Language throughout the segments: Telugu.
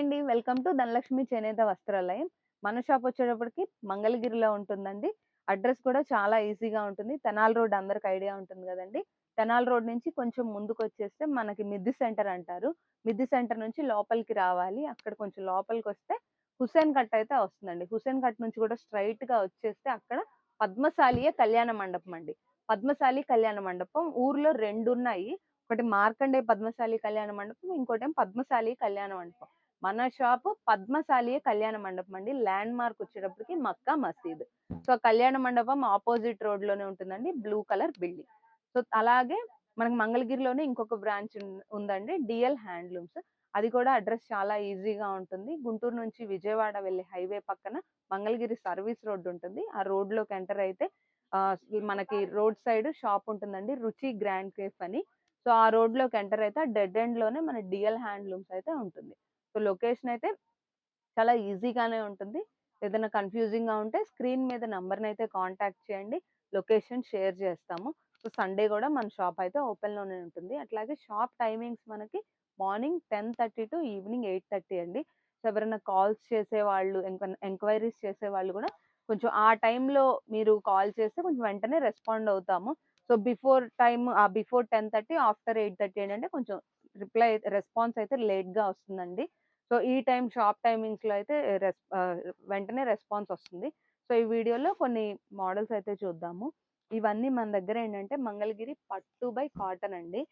అండి. వెల్కమ్ టు ధనలక్ష్మి చేనేత వస్త్రాలయం. మన షాప్ వచ్చేటప్పటికి మంగళగిరిలో ఉంటుందండి. అడ్రస్ కూడా చాలా ఈజీగా ఉంటుంది. తెనాల్ రోడ్ అందరికి ఐడియా ఉంటుంది కదండి తెనాల్ రోడ్ నుంచి కొంచెం ముందుకు వచ్చేస్తే మనకి మిద్ది సెంటర్ అంటారు. మిద్ది సెంటర్ నుంచి లోపలికి రావాలి. అక్కడ కొంచెం లోపలికి వస్తే హుసేన్ కట్ అయితే వస్తుందండి. హుసేన్ కట్ నుంచి కూడా స్ట్రెయిట్‌గా వచ్చేస్తే అక్కడ పద్మశాలియ కళ్యాణ మండపం అండి. పద్మశాలి కళ్యాణ మండపం ఊర్లో రెండు ఉన్నాయి. ఒకటి మార్కండేయ పద్మశాలి కళ్యాణ మండపం. ఇంకోటేమో పద్మశాలి కళ్యాణ మండపం. మన షాపు పద్మశాలి కళ్యాణ మండపం అండి. ల్యాండ్ మార్క్ వచ్చేటప్పటికి మక్కా మసీద్. సో, కళ్యాణ మండపం ఆపోజిట్ రోడ్లోనే ఉంటుందండి. Blue colour building. సో, అలాగే మనకి మంగళగిరిలోనే ఇంకొక బ్రాంచ్ ఉందండి. DL handlooms. అది కూడా అడ్రస్ చాలా ఈజీగా ఉంటుంది. గుంటూరు నుంచి విజయవాడ వెళ్ళే హైవే పక్కన మంగళగిరి సర్వీస్ రోడ్ ఉంటుంది. ఆ రోడ్‌లోకి ఎంటర్ అయితే మనకి రోడ్ సైడ్ షాప్ ఉంటుందండి. రుచి గ్రాండ్ కేఫ్ అని. సో, ఆ రోడ్‌లోకి ఎంటర్ అయితే డెడ్ ఎండ్‌లోనే మన డిఎల్ హ్యాండ్లూమ్స్ అయితే ఉంటుంది. సో, లొకేషన్ అయితే చాలా ఈజీగానే ఉంటుంది. ఏదైనా కన్‌ఫ్యూజింగ్‌గా ఉంటే స్క్రీన్ మీద నెంబర్ని అయితే కాంటాక్ట్ చేయండి. లొకేషన్ షేర్ చేస్తాము. సో, సండే కూడా మన షాప్ అయితే ఓపెన్‌లోనే ఉంటుంది. అట్లాగే షాప్ టైమింగ్స్ మనకి మార్నింగ్ 10:30 టు ఈవినింగ్ 8:30 అండి. సో, ఎవరైనా కాల్స్ చేసేవాళ్ళు, ఎంక్వైరీస్ చేసేవాళ్ళు కూడా కొంచెం ఆ టైంలో మీరు కాల్ చేస్తే కొంచెం వెంటనే రెస్పాండ్ అవుతాము. సో, బిఫోర్ టైమ్ ఆ బిఫోర్ 10:30 ఆఫ్టర్ 8:30 ఏంటంటే కొంచెం రిప్లై రెస్పాన్స్ అయితే లేట్‌గా వస్తుందండి. సో, ఈ టైం షాప్ టైమింగ్స్‌లో అయితే రెస్ వెంటనే రెస్పాన్స్ వస్తుంది. సో, ఈ వీడియోలో కొన్ని మోడల్స్ అయితే చూద్దాము. ఇవన్నీ మన దగ్గర ఏంటంటే మంగళగిరి పట్టు బై కాటన్ అండి.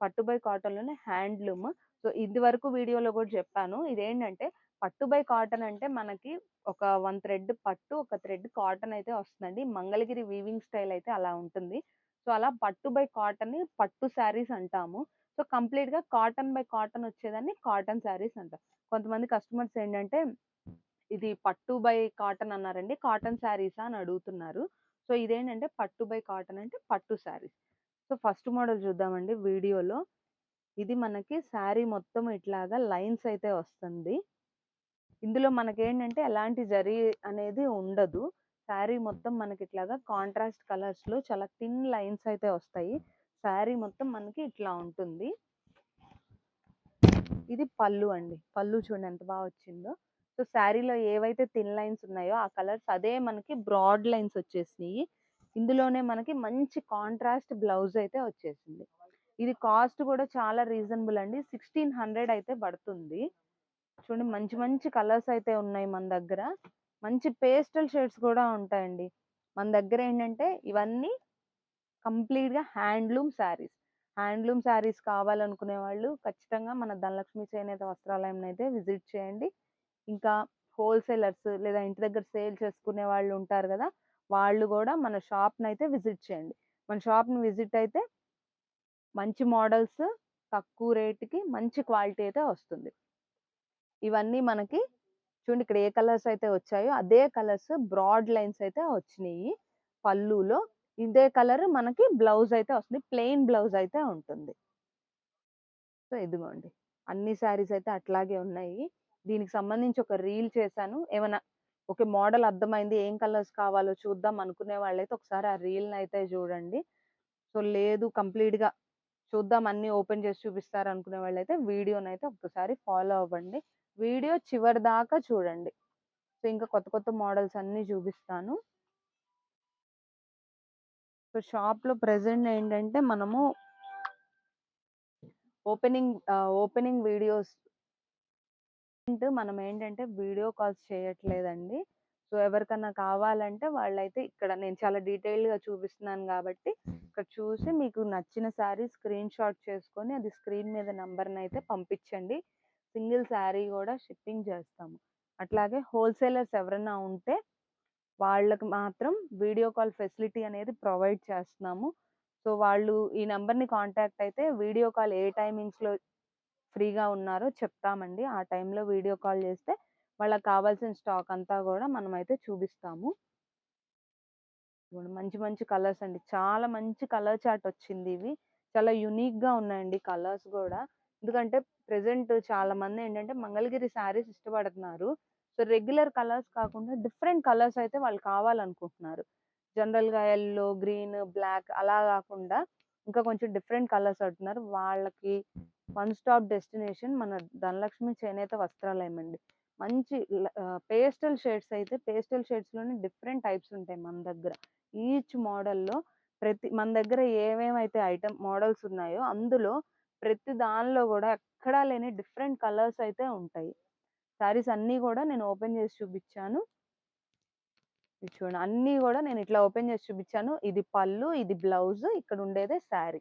పట్టు బై కాటన్‌లోనే హ్యాండ్లూమ్. సో, ఇదివరకు వీడియోలో కూడా చెప్పాను. ఇదేంటంటే పట్టు బై కాటన్ అంటే మనకి ఒక వన్ థ్రెడ్ పట్టు, ఒక థ్రెడ్ కాటన్ అయితే వస్తుందండి. మంగళగిరి వీవింగ్ స్టైల్ అయితే అలా ఉంటుంది. సో, అలా పట్టు బై కాటన్‌ని పట్టు శారీస్ అంటాము. సో, కంప్లీట్‌గా కాటన్ బై కాటన్ వచ్చేదాన్ని కాటన్ శారీస్ అంటారు కొంతమంది కస్టమర్స్ ఏంటంటే ఇది పట్టు బై కాటన్ అన్నారండి. కాటన్ శారీసా అని అడుగుతున్నారు. సో, ఇదేంటంటే పట్టు బై కాటన్ అంటే పట్టు శారీస్. సో, ఫస్ట్ మోడల్ చూద్దామండి వీడియోలో. ఇది మనకి శారీ మొత్తం ఇట్లాగా లైన్స్ అయితే వస్తుంది. ఇందులో మనకేంటంటే ఎలాంటి జరీ అనేది ఉండదు. శారీ మొత్తం మనకి ఇట్లాగా కాంట్రాస్ట్ కలర్స్‌లో చాలా థిన్ లైన్స్ అయితే వస్తాయి. శారీ మొత్తం మనకి ఇట్లా ఉంటుంది. ఇది పళ్ళు అండి. పళ్ళు చూడండి ఎంత బాగా వచ్చిందో. సో, శారీలో ఏవైతే థిన్ లైన్స్ ఉన్నాయో ఆ కలర్స్ అదే మనకి బ్రాడ్ లైన్స్ వచ్చేసినాయి ఇందులోనే మనకి మంచి కాంట్రాస్ట్ బ్లౌజ్ అయితే వచ్చేసింది. ఇది కాస్ట్ కూడా చాలా రీజనబుల్ అండి. 1600 అయితే పడుతుంది. చూడండి మంచి మంచి కలర్స్ అయితే ఉన్నాయి మన దగ్గర. మంచి పేస్టల్ షేడ్స్ కూడా ఉంటాయండి. మన దగ్గర ఏంటంటే ఇవన్నీ కంప్లీట్‌గా హ్యాండ్లూమ్ శారీస్. హ్యాండ్లూమ్ శారీస్ కావాలనుకునే వాళ్ళు ఖచ్చితంగా మన ధనలక్ష్మి చేనేత వస్త్రాలయంనైతే విజిట్ చేయండి. ఇంకా హోల్‌సేలర్స్ లేదా ఇంటి దగ్గర సేల్ చేసుకునే వాళ్ళు ఉంటారు కదా వాళ్ళు కూడా మన షాప్‌నైతే విజిట్ చేయండి. మన షాప్‌ని విజిట్ అయితే మంచి మోడల్స్ తక్కువ రేట్‌కి మంచి క్వాలిటీ అయితే వస్తుంది. ఇవన్నీ మనకి చూడండి ఇక్కడ ఏ కలర్స్ అయితే వచ్చాయో అదే కలర్స్ బ్రాడ్ లైన్స్ అయితే వచ్చినాయి పళ్ళులో ఇదే కలర్ మనకి బ్లౌజ్ అయితే వస్తుంది. ప్లెయిన్ బ్లౌజ్ అయితే ఉంటుంది. సో, ఇదిగోండి. అన్ని శారీస్ అయితే అట్లాగే ఉన్నాయి. దీనికి సంబంధించి ఒక రీల్ చేశాను. ఏమైనా ఓకే. మోడల్ అర్థమైంది. ఏం కలర్స్ కావాలో చూద్దాం అనుకునే వాళ్ళైతే ఒకసారి ఆ రీల్ని అయితే చూడండి. సో, లేదు కంప్లీట్‌గా చూద్దాం అన్నీ ఓపెన్ చేసి చూపిస్తారు అనుకునే వాళ్ళైతే వీడియోని అయితే ఒక్కసారి ఫాలో అవ్వండి. వీడియో చివరిదాకా చూడండి. సో, ఇంకా కొత్త కొత్త మోడల్స్ అన్నీ చూపిస్తాను. సో, షాప్‌లో ప్రెజెంట్ ఏంటంటే మనము ఓపెనింగ్ ఓపెనింగ్ వీడియోస్ మనం ఏంటంటే వీడియో కాల్స్ చేయట్లేదండి. సో, ఎవరికన్నా కావాలంటే వాళ్ళైతే ఇక్కడ నేను చాలా డీటెయిల్డ్‌గా చూపిస్తున్నాను గాబట్టి ఇక్కడ చూసి మీకు నచ్చిన శారీ స్క్రీన్ షాట్ చేసుకొని అది స్క్రీన్ మీద నంబర్‌నైతే పంపించండి. సింగిల్ శారీ గూడా షిప్పింగ్ చేస్తాము. అట్లాగే హోల్‌సేలర్స్ ఎవరైనా ఉంటే వాళ్ళకి మాత్రం వీడియో కాల్ ఫెసిలిటీ అనేది ప్రొవైడ్ చేస్తున్నాము. సో, వాళ్ళు ఈ నెంబర్ని కాంటాక్ట్ అయితే వీడియో కాల్ ఏ టైమింగ్స్‌లో ఫ్రీగా ఉన్నారో చెప్తామండి. ఆ టైంలో వీడియో కాల్ చేస్తే వాళ్ళకి కావాల్సిన స్టాక్ అంతా కూడా మనమైతే చూపిస్తాము. మంచి మంచి కలర్స్ అండి. చాలా మంచి కలర్ చాట్ వచ్చింది ఇవి. చాలా యూనిక్‌గా ఉన్నాయండి కలర్స్ కూడా ఎందుకంటే ప్రెజెంట్ చాలామంది ఏంటంటే మంగళగిరి శారీస్ ఇష్టపడుతున్నారు. సో, రెగ్యులర్ కలర్స్ కాకుండా డిఫరెంట్ కలర్స్ అయితే వాళ్ళు కావాలనుకుంటున్నారు. జనరల్‌గా ఎల్లో గ్రీన్, బ్లాక్ అలా కాకుండా ఇంకా కొంచెం డిఫరెంట్ కలర్స్ అడుగుతున్నారు వాళ్ళకి వన్ స్టాప్ డెస్టినేషన్ మన ధనలక్ష్మి చేనేత వస్త్రాలయం అండి మంచి పేస్టల్ షేడ్స్ అయితే పేస్టల్ షేడ్స్లోనే డిఫరెంట్ టైప్స్ ఉంటాయి మన దగ్గర. ఈచ్ మోడల్లో ప్రతి మన దగ్గర ఏమేమైతే ఐటమ్ మోడల్స్ ఉన్నాయో అందులో ప్రతి దానిలో కూడా ఎక్కడా లేని డిఫరెంట్ కలర్స్ అయితే ఉంటాయి. శారీస్ అన్నీ కూడా నేను ఓపెన్ చేసి చూపించాను చూడండి అన్నీ కూడా నేను ఇట్లా ఓపెన్ చేసి చూపించాను ఇది పళ్ళు ఇది బ్లౌజ్ ఇక్కడ ఉండేదే శారీ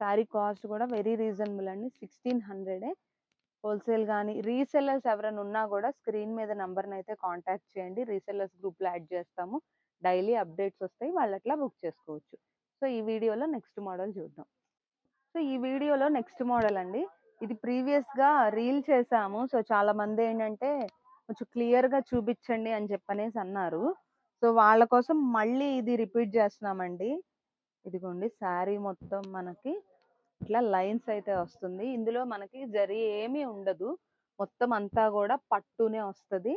శారీ కాస్ట్ కూడా వెరీ రీజనబుల్ అండి. సిక్స్టీన్ హండ్రెడే హోల్సేల్ కానీ రీసెల్లర్స్ ఎవరైనా ఉన్నా కూడా స్క్రీన్ మీద నెంబర్ని అయితే కాంటాక్ట్ చేయండి. రీసెల్లర్స్ గ్రూప్లో యాడ్ చేస్తాము. డైలీ అప్డేట్స్ వస్తాయి. వాళ్ళు అట్లా బుక్ చేసుకోవచ్చు. సో ఈ వీడియోలో నెక్స్ట్ మోడల్ చూద్దాం. సో ఈ వీడియోలో నెక్స్ట్ మోడల్ అండి. ఇది ప్రీవియస్గా రీల్ చేసాము. సో చాలా మంది ఏంటంటే కొంచెం క్లియర్గా చూపించండి అని చెప్పనేసి అన్నారు. సో వాళ్ళ కోసం మళ్ళీ ఇది రిపీట్ చేస్తున్నామండి. ఇదిగోండి శారీ మొత్తం మనకి ఇట్లా లైన్స్ అయితే వస్తుంది. ఇందులో మనకి జరి ఏమీ ఉండదు. మొత్తం అంతా కూడా పట్టునే వస్తుంది.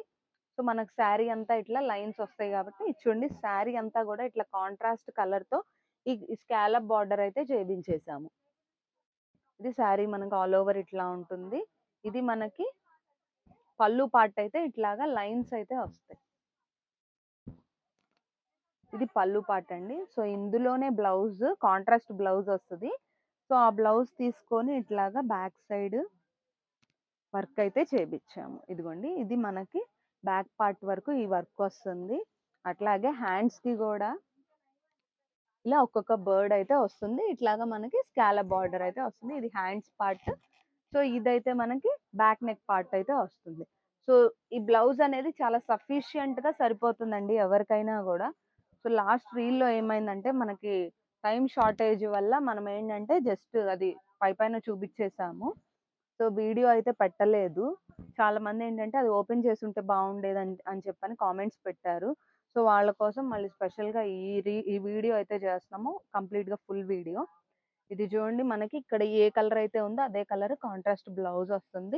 సో మనకు శారీ అంతా ఇట్లా లైన్స్ వస్తాయి కాబట్టి చూడండి శారీ అంతా కూడా ఇట్లా కాంట్రాస్ట్ కలర్తో ఈ స్కాలప్ బార్డర్ అయితే చేయించేసాము ఇది శారీ మనకు ఆల్ ఓవర్ ఇట్లా ఉంటుంది. ఇది మనకి పళ్ళు పార్ట్ అయితే ఇట్లాగా లైన్స్ అయితే వస్తాయి. ఇది పళ్ళు పార్ట్ అండి. సో ఇందులోనే బ్లౌజ్ కాంట్రాస్ట్ బ్లౌజ్ వస్తుంది. సో ఆ బ్లౌజ్ తీసుకొని ఇట్లాగా బ్యాక్ సైడ్ వర్క్ అయితే చేపించాము ఇదిగోండి ఇది మనకి బ్యాక్ పార్ట్ వరకు ఈ వర్క్ వస్తుంది. అట్లాగే హ్యాండ్స్కి కూడా ఇలా ఒక్కొక్క బర్డ్ అయితే వస్తుంది. ఇట్లాగా మనకి స్కాలప్ బార్డర్ అయితే వస్తుంది. ఇది హ్యాండ్స్ పార్ట్. సో ఇదైతే మనకి బ్యాక్ నెక్ పార్ట్ అయితే వస్తుంది. సో ఈ బ్లౌజ్ అనేది చాలా సఫిషియంట్గా సరిపోతుందండి ఎవరికైనా కూడా. సో లాస్ట్ రీల్లో ఏమైందంటే మనకి టైం షార్టేజ్ వల్ల మనం ఏంటంటే జస్ట్ అది పై పైన చూపించేసాము. సో వీడియో అయితే పెట్టలేదు. చాలా మంది ఏంటంటే అది ఓపెన్ చేసి ఉంటే బాగుండేది అని అని చెప్పని కామెంట్స్ పెట్టారు. సో వాళ్ళ కోసం మళ్ళీ స్పెషల్గా ఈ రీ ఈ వీడియో అయితే చేస్తున్నాము. కంప్లీట్గా ఫుల్ వీడియో. ఇది చూడండి మనకి ఇక్కడ ఏ కలర్ అయితే ఉందో అదే కలర్ కాంట్రాస్ట్ బ్లౌజ్ వస్తుంది.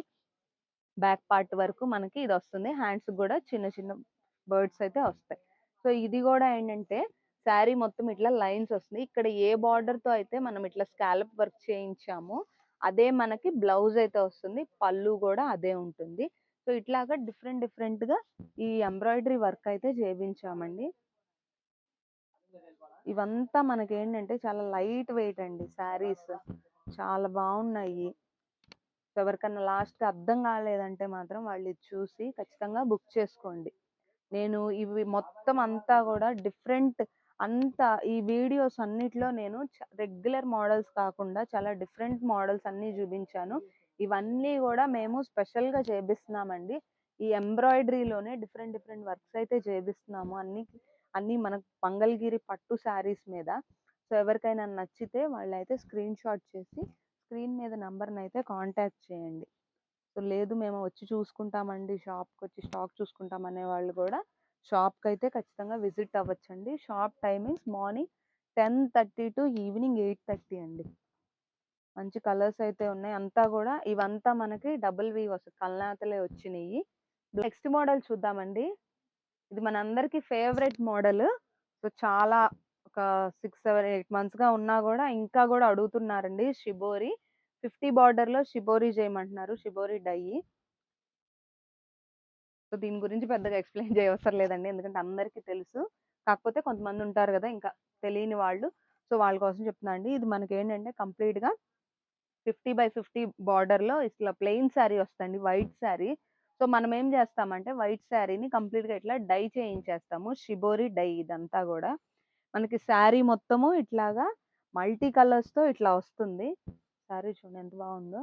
బ్యాక్ పార్ట్ వరకు మనకి ఇది వస్తుంది. హ్యాండ్స్ కూడా చిన్న చిన్న బర్డ్స్ అయితే వస్తాయి. సో ఇది కూడా ఏంటంటే శారీ మొత్తం ఇట్లా లైన్స్ వస్తుంది. ఇక్కడ ఏ బార్డర్తో అయితే మనం ఇట్లా స్కాలప్ వర్క్ చేయించామో అదే మనకి బ్లౌజ్ అయితే వస్తుంది. పళ్ళు కూడా అదే ఉంటుంది. సో ఇట్లాగా డిఫరెంట్ డిఫరెంట్గా ఈ ఎంబ్రాయిడరీ వర్క్ అయితే చేయించామండి ఇవంతా మనకి ఏంటంటే చాలా లైట్ వెయిట్ అండి శారీస్. చాలా బాగున్నాయి. సో ఎవరికన్నా లాస్ట్కి అర్థం కాలేదంటే మాత్రం వాళ్ళు ఇది చూసి ఖచ్చితంగా బుక్ చేసుకోండి. నేను ఇవి మొత్తం అంతా కూడా డిఫరెంట్ అంతా ఈ వీడియోస్ అన్నిట్లో నేను రెగ్యులర్ మోడల్స్ కాకుండా చాలా డిఫరెంట్ మోడల్స్ అన్ని చూపించాను. ఇవన్నీ కూడా మేము స్పెషల్గా చేపిస్తున్నామండి. ఈ ఎంబ్రాయిడరీలోనే డిఫరెంట్ డిఫరెంట్ వర్క్స్ అయితే చేపిస్తున్నాము. అన్ని అన్నీ మన మంగళగిరి పట్టు శారీస్ మీద. సో ఎవరికైనా నచ్చితే వాళ్ళైతే స్క్రీన్ షాట్ చేసి స్క్రీన్ మీద నంబర్ని అయితే కాంటాక్ట్ చేయండి. సో లేదు మేము వచ్చి చూసుకుంటామండి షాప్కి వచ్చి స్టాక్ చూసుకుంటాం అనే వాళ్ళు కూడా షాప్కి అయితే ఖచ్చితంగా visit అవ్వచ్చండి. Shop timings morning ten thirty to evening eight thirty అండి. మంచి కలర్స్ అయితే ఉన్నాయి. అంతా కూడా ఇవంతా మనకి డబుల్ వి వస్తుంది కల్నాతలే వచ్చినాయి. నెక్స్ట్ మోడల్ చూద్దామండి. ఇది మనందరికి ఫేవరెట్ మోడల్. సో చాలా ఒక సిక్స్ సెవెన్ ఎయిట్ మంత్స్గా ఉన్నా కూడా ఇంకా కూడా అడుగుతున్నారండి షిబోరి. ఫిఫ్టీ బార్డర్లో షిబోరి చేయమంటున్నారు. Shibori dye. సో దీని గురించి పెద్దగా ఎక్స్ప్లెయిన్ చేయవసరం లేదండి. ఎందుకంటే అందరికీ తెలుసు. కాకపోతే కొంతమంది ఉంటారు కదా ఇంకా తెలియని వాళ్ళు. సో వాళ్ళ కోసం చెప్తున్నా అండి. ఇది మనకి ఏంటంటే కంప్లీట్గా ఫిఫ్టీ బై ఫిఫ్టీ బార్డర్లో ఇట్లా ప్లెయిన్ శారీ వస్తుంది వైట్ శారీ. సో మనం ఏం చేస్తామంటే వైట్ శారీని కంప్లీట్గా ఇట్లా డై చేయించేస్తాము షిబోరి డై ఇదంతా కూడా. మనకి శారీ మొత్తము ఇట్లాగా మల్టీ కలర్స్తో ఇట్లా వస్తుంది. శారీ చూడండి ఎంత బాగుందో.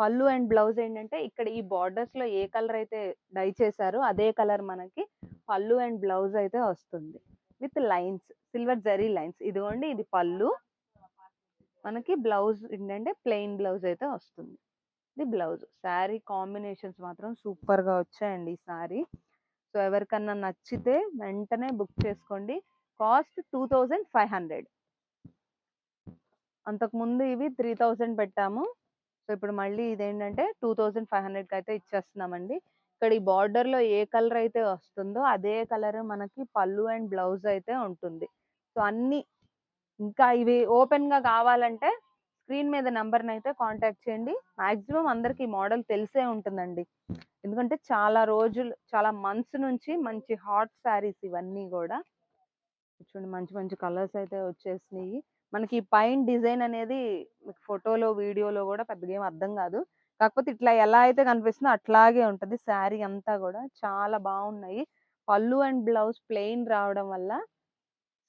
పళ్ళు అండ్ బ్లౌజ్ ఏంటంటే ఇక్కడ ఈ బార్డర్స్లో ఏ కలర్ అయితే డై చేశారో అదే కలర్ మనకి పళ్ళు అండ్ బ్లౌజ్ అయితే వస్తుంది. With lines silver zari lines. ఇదిగోండి ఇది పళ్ళు. మనకి బ్లౌజ్ ఏంటంటే ప్లెయిన్ బ్లౌజ్ అయితే వస్తుంది. ఇది బ్లౌజ్. శారీ కాంబినేషన్స్ మాత్రం సూపర్గా వచ్చాయండి ఈ శారీ. సో ఎవరికన్నా నచ్చితే వెంటనే బుక్ చేసుకోండి. Cost two thousand five hundred. అంతకుముందు ఇవి త్రీ థౌజండ్ పెట్టాము. సో ఇప్పుడు మళ్ళీ ఇదేంటంటే టూ థౌజండ్ ఫైవ్ హండ్రెడ్కి అయితే ఇచ్చేస్తున్నామండి. ఇక్కడ ఈ బార్డర్లో ఏ కలర్ అయితే వస్తుందో అదే కలర్ మనకి పళ్ళు అండ్ బ్లౌజ్ అయితే ఉంటుంది. సో అన్ని ఇంకా ఇవి ఓపెన్గా కావాలంటే స్క్రీన్ మీద నెంబర్ని అయితే కాంటాక్ట్ చేయండి. మాక్సిమం అందరికి ఈ మోడల్ తెలిసే ఉంటుందండి. ఎందుకంటే చాలా రోజులు చాలా మంత్స్ నుంచి మంచి హాట్ శారీస్ ఇవన్నీ కూడా. చూడండి మంచి మంచి కలర్స్ అయితే వచ్చేసినాయి. మనకి పైన డిజైన్ అనేది మీకు ఫోటోలో వీడియోలో కూడా పెద్దగా ఏం అర్థం కాదు. కాకపోతే ఇట్లా ఎలా అయితే కనిపిస్తుందో అట్లాగే ఉంటుంది. శారీ అంతా కూడా చాలా బాగున్నాయి. పళ్ళు అండ్ బ్లౌజ్ ప్లెయిన్ రావడం వల్ల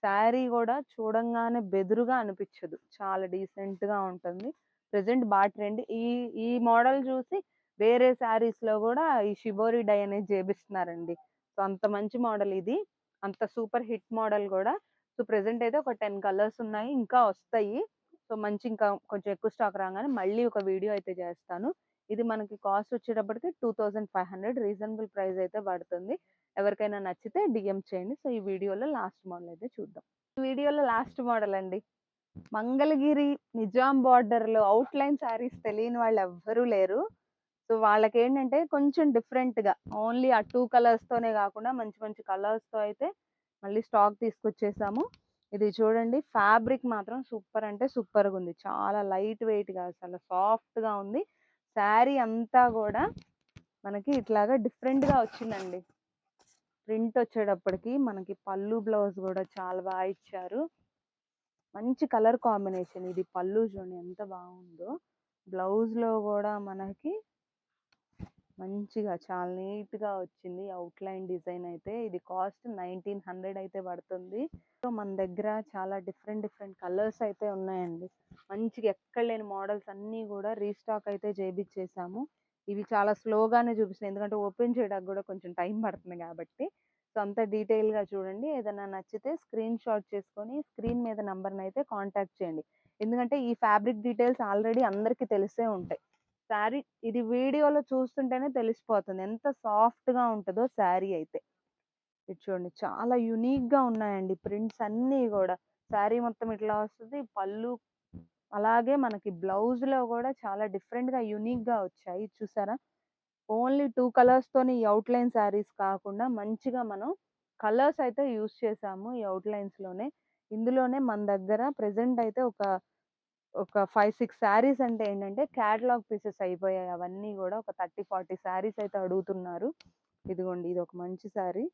శారీ కూడా చూడంగానే బెదురుగా అనిపించదు చాలా డీసెంట్గా ఉంటుంది. ప్రెసెంట్ బాగా ట్రెండ్. ఈ ఈ మోడల్ చూసి వేరే శారీస్లో కూడా ఈ షిబోరి డై అనేది చేపిస్తున్నారండి సో అంత మంచి మోడల్ ఇది. అంత సూపర్ హిట్ మోడల్ కూడా సో ప్రెసెంట్ అయితే ఒక టెన్ కలర్స్ ఉన్నాయి. ఇంకా వస్తాయి. సో మంచి ఇంకా కొంచెం ఎక్కువ స్టాక్ రాగానే మళ్ళీ ఒక వీడియో అయితే చేస్తాను. ఇది మనకి కాస్ట్ వచ్చేటప్పటికి two thousand five hundred reasonable price అయితే పడుతుంది. ఎవరికైనా నచ్చితే డిఎం చేయండి. సో ఈ వీడియోలో లాస్ట్ మోడల్ అయితే చూద్దాం. ఈ వీడియోలో లాస్ట్ మోడల్ అండి. మంగళగిరి నిజాం బార్డర్లో అవుట్ లైన్ శారీస్ తెలియని వాళ్ళు ఎవ్వరూ లేరు. సో వాళ్ళకి ఏంటంటే కొంచెం డిఫరెంట్గా ఓన్లీ ఆ టూ కలర్స్తోనే కాకుండా మంచి మంచి కలర్స్తో అయితే మళ్ళీ స్టాక్ తీసుకొచ్చేసాము. ఇది చూడండి. ఫ్యాబ్రిక్ మాత్రం సూపర్ అంటే సూపర్గా ఉంది. చాలా లైట్ వెయిట్గా అసలు చాలా ఉంది. శారీ అంతా కూడా మనకి ఇట్లాగా డిఫరెంట్గా వచ్చిందండి. ప్రింట్ వచ్చేటప్పటికి మనకి పళ్ళు బ్లౌజ్ కూడా చాలా బాగా ఇచ్చారు. మంచి కలర్ కాంబినేషన్ ఇది పళ్ళు చూడండి ఎంత బాగుందో. బ్లౌజ్లో కూడా మనకి మంచిగా చాలా నీట్గా వచ్చింది. అవుట్ లైన్ డిజైన్ అయితే ఇది కాస్ట్ నైన్టీన్ హండ్రెడ్ అయితే పడుతుంది. సో మన దగ్గర చాలా డిఫరెంట్ డిఫరెంట్ కలర్స్ అయితే ఉన్నాయండి. మంచిగా ఎక్కడ లేని మోడల్స్ అన్నీ కూడా రీస్టాక్ అయితే చేపించేసాము ఇవి చాలా స్లోగానే చూపిస్తున్నాయి. ఎందుకంటే ఓపెన్ చేయడానికి కూడా కొంచెం టైం పడుతుంది కాబట్టి. సో అంత డీటెయిల్గా చూడండి. ఏదైనా నచ్చితే స్క్రీన్ షాట్ చేసుకొని స్క్రీన్ మీద నంబర్ని అయితే కాంటాక్ట్ చేయండి. ఎందుకంటే ఈ ఫ్యాబ్రిక్ డీటెయిల్స్ ఆల్రెడీ అందరికీ తెలిసే ఉంటాయి. శారీ ఇది వీడియోలో చూస్తుంటేనే తెలిసిపోతుంది. ఎంత సాఫ్ట్గా ఉంటుందో శారీ అయితే. ఇది చూడండి చాలా యునిక్గా ఉన్నాయండి ప్రింట్స్ అన్నీ కూడా. శారీ మొత్తం ఇట్లా వస్తుంది పళ్ళు అలాగే మనకి బ్లౌజ్లో కూడా చాలా డిఫరెంట్గా వచ్చాయి. చూసారా? ఓన్లీ టూ కలర్స్ తోని ఈ అవుట్ లైన్ శారీస్ కాకుండా మంచిగా మనం కలర్స్ అయితే యూస్ చేసాము ఈ అవుట్ ఇందులోనే మన దగ్గర ప్రెసెంట్ అయితే ఒక ఒక ఫైవ్ సిక్స్ శారీస్ అంటే ఏంటంటే క్యాటలాగ్ పీసెస్ అయిపోయాయి. అవన్నీ కూడా ఒక థర్టీ ఫార్టీ శారీస్ అయితే అడుగుతున్నారు. ఇదిగోండి ఇది ఒక మంచి శారీ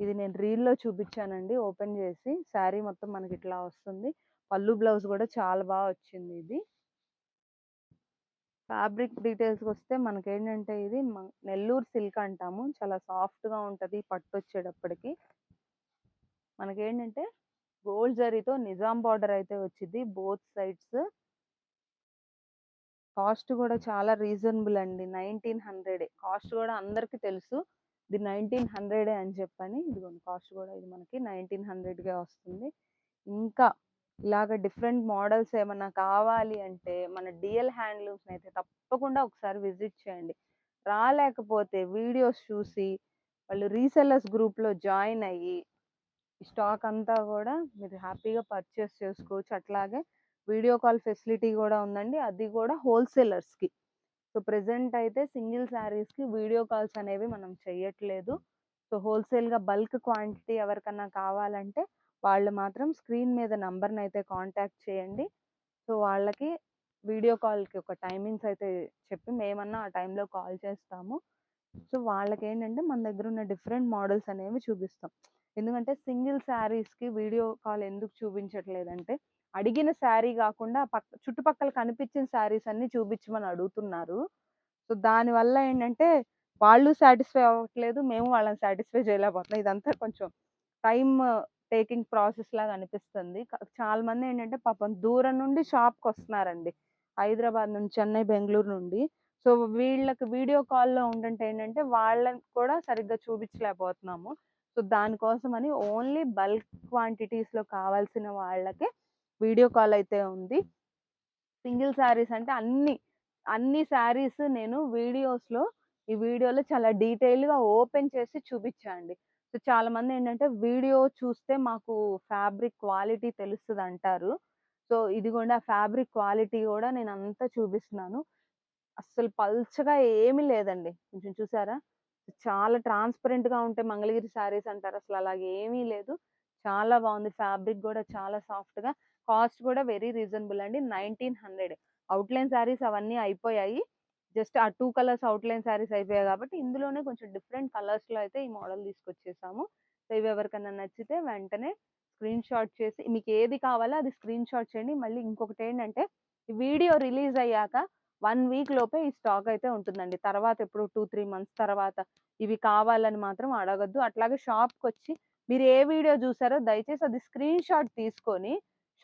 ఇది నేను రీల్లో చూపించానండి. ఓపెన్ చేసి శారీ మొత్తం మనకి ఇట్లా వస్తుంది. పళ్ళు బ్లౌజ్ కూడా చాలా బాగా వచ్చింది ఇది. ఫ్యాబ్రిక్ డీటెయిల్స్కి వస్తే మనకేంటంటే ఇది మ- నెల్లూరు సిల్క్ అంటాము. చాలా సాఫ్ట్గా ఉంటుంది పట్టు వచ్చేటప్పటికి. మనకేంటంటే గోల్డ్ జరీతో నిజాం బార్డర్ అయితే వచ్చింది బోత్ సైడ్స్. కాస్ట్ కూడా చాలా రీజనబుల్ అండి. నైన్టీన్ హండ్రెడే. కాస్ట్ కూడా అందరికీ తెలుసు. ఇది నైన్టీన్ హండ్రెడే అని చెప్పని ఇదిగోండి కాస్ట్ కూడా ఇది మనకి నైన్టీన్ హండ్రెడ్గా వస్తుంది. ఇంకా ఇలాగ డిఫరెంట్ మోడల్స్ ఏమన్నా కావాలి అంటే మన డిఎల్ హ్యాండ్లూమ్స్ అయితే తప్పకుండా ఒకసారి విజిట్ చేయండి. రాలేకపోతే వీడియోస్ చూసి వాళ్ళు రీసెల్లర్స్ గ్రూప్లో జాయిన్ అయ్యి స్టాక్ అంతా కూడా మీరు హ్యాపీగా పర్చేస్ చేసుకోవచ్చు. అట్లాగే వీడియో కాల్ ఫెసిలిటీ కూడా ఉందండి. అది కూడా హోల్సేలర్స్కి. సో ప్రెసెంట్ అయితే సింగిల్ శారీస్కి వీడియో కాల్స్ అనేవి మనం చేయట్లేదు సో హోల్సేల్గా బల్క్ క్వాంటిటీ ఎవరికన్నా కావాలంటే వాళ్ళు మాత్రం స్క్రీన్ మీద నంబర్ని అయితే కాంటాక్ట్ చేయండి. సో వాళ్ళకి వీడియో కాల్కి ఒక టైమింగ్స్ అయితే చెప్పి మేమన్నా ఆ టైంలో కాల్ చేస్తాము. సో వాళ్ళకి ఏంటంటే మన దగ్గర ఉన్న డిఫరెంట్ మోడల్స్ అనేవి చూపిస్తాం. ఎందుకంటే సింగిల్ శారీస్కి వీడియో కాల్ ఎందుకు చూపించట్లేదంటే అడిగిన శారీ కాకుండా పక్క చుట్టుపక్కల కనిపించిన శారీస్ అన్ని చూపించమని అడుగుతున్నారు. సో దానివల్ల ఏంటంటే వాళ్ళు సాటిస్ఫై అవ్వట్లేదు మేము వాళ్ళని సాటిస్ఫై చేయలేకపోతున్నాం. ఇదంతా కొంచెం టైం టేకింగ్ ప్రాసెస్ లాగా అనిపిస్తుంది. చాలా మంది ఏంటంటే పాపం దూరం నుండి షాప్కి వస్తున్నారండి. హైదరాబాద్ నుండి చెన్నై బెంగళూరు నుండి. సో వీళ్ళకి వీడియో కాల్లో ఉంటుంటే ఏంటంటే వాళ్ళని కూడా సరిగ్గా చూపించలేకపోతున్నాము. సో దానికోసం అని ఓన్లీ బల్క్ క్వాంటిటీస్లో కావాల్సిన వాళ్ళకే వీడియో కాల్ అయితే ఉంది. సింగిల్ శారీస్ అంటే అన్ని అన్ని శారీస్ నేను వీడియోస్లో ఈ వీడియోలో చాలా డీటెయిల్గా ఓపెన్ చేసి చూపించండి సో చాలామంది ఏంటంటే వీడియో చూస్తే మాకు ఫ్యాబ్రిక్ క్వాలిటీ తెలుస్తుంది అంటారు. సో ఇదిగోండి ఆ ఫ్యాబ్రిక్ క్వాలిటీ కూడా నేను అంతా చూపిస్తున్నాను. అస్సలు పల్చగా ఏమీ లేదండి. కొంచెం చూసారా? చాలా ట్రాన్స్పరెంట్గా ఉంటాయి ఉంటే మంగళగిరి శారీస్ అంటారు అసలు అలాగే ఏమీ లేదు చాలా బాగుంది. ఫ్యాబ్రిక్ కూడా చాలా సాఫ్ట్‌గా. కాస్ట్ కూడా వెరీ రీజనబుల్ అండి. నైన్టీన్ హండ్రెడ్ అవుట్లైన్ శారీస్ అవన్నీ అయిపోయాయి. జస్ట్ ఆ టూ కలర్స్ అవుట్లైన్ శారీస్ అయిపోయాయి కాబట్టి ఇందులోనే కొంచెం డిఫరెంట్ కలర్స్‌లో అయితే ఈ మోడల్ తీసుకొచ్చేసాము. సో, ఇవి ఎవరికైనా నచ్చితే వెంటనే స్క్రీన్‌షాట్ చేసి మీకు ఏది కావాలో అది స్క్రీన్ షాట్ చేయండి. మళ్ళీ ఇంకొకటి ఏంటంటే వీడియో రిలీజ్ అయ్యాక వన్ వీక్ లోపే ఈ స్టాక్ అయితే ఉంటుందండి. తర్వాత ఎప్పుడు 2, 3 మంత్స్ తర్వాత ఇవి కావాలని మాత్రం అడగద్దు అట్లాగే షాప్‌కొచ్చి మీరు ఏ వీడియో చూసారో దయచేసి అది స్క్రీన్‌షాట్ తీసుకొని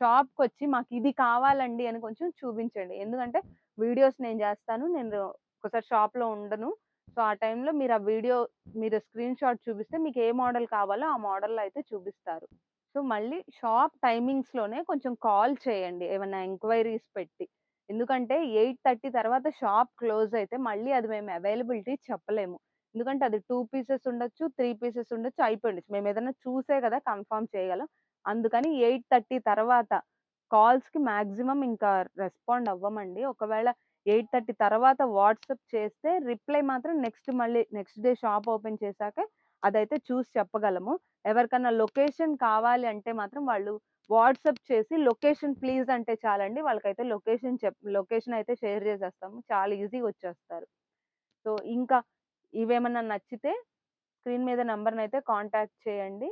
షాప్‌కొచ్చి ఇది కావాలండి అని కొంచెం చూపించండి. ఎందుకంటే వీడియోస్ నేను చేస్తాను. నేను ఒకసారి షాప్‌లో ఉండను. సో, ఆ టైంలో మీరు ఆ వీడియో మీరు స్క్రీన్‌షాట్ చూపిస్తే మీకు ఏ మోడల్ కావాలో ఆ మోడల్‌లో అయితే చూపిస్తారు. సో, మళ్ళీ షాప్ టైమింగ్స్‌లోనే కొంచెం కాల్ చేయండి. ఏమైనా ఎంక్వైరీస్ పెట్టి. ఎందుకంటే 8:30 తర్వాత షాప్ క్లోజ్ అయితే మళ్ళీ అది మేము అవైలబిలిటీ చెప్పలేము. ఎందుకంటే అది టూ పీసెస్ ఉండొచ్చు, త్రీ పీసెస్ ఉండొచ్చు, మేము ఏదైనా చూసే కదా కన్ఫర్మ్ చేయగలం. అందుకని 8:30 తర్వాత కాల్స్‌కి మాక్సిమం ఇంకా రెస్పాండ్ అవ్వమండి. ఒకవేళ 8:30 తర్వాత వాట్సప్ చేస్తే రిప్లై మాత్రం నెక్స్ట్ మళ్ళీ నెక్స్ట్ డే షాప్ ఓపెన్ చేశాకే అదైతే చూసి చెప్పగలము. ఎవరికైనా లొకేషన్ కావాలి అంటే మాత్రం వాళ్ళు వాట్సప్ చేసి లొకేషన్ ప్లీజ్ అంటే చాలండి. వాళ్ళకైతే లొకేషన్ చెప్ లొకేషన్ అయితే షేర్ చేసేస్తాము. చాలా ఈజీగా వచ్చేస్తారు. సో, ఇంకా ఇవేమన్నా నచ్చితే స్క్రీన్ మీద నెంబర్ని అయితే కాంటాక్ట్ చేయండి.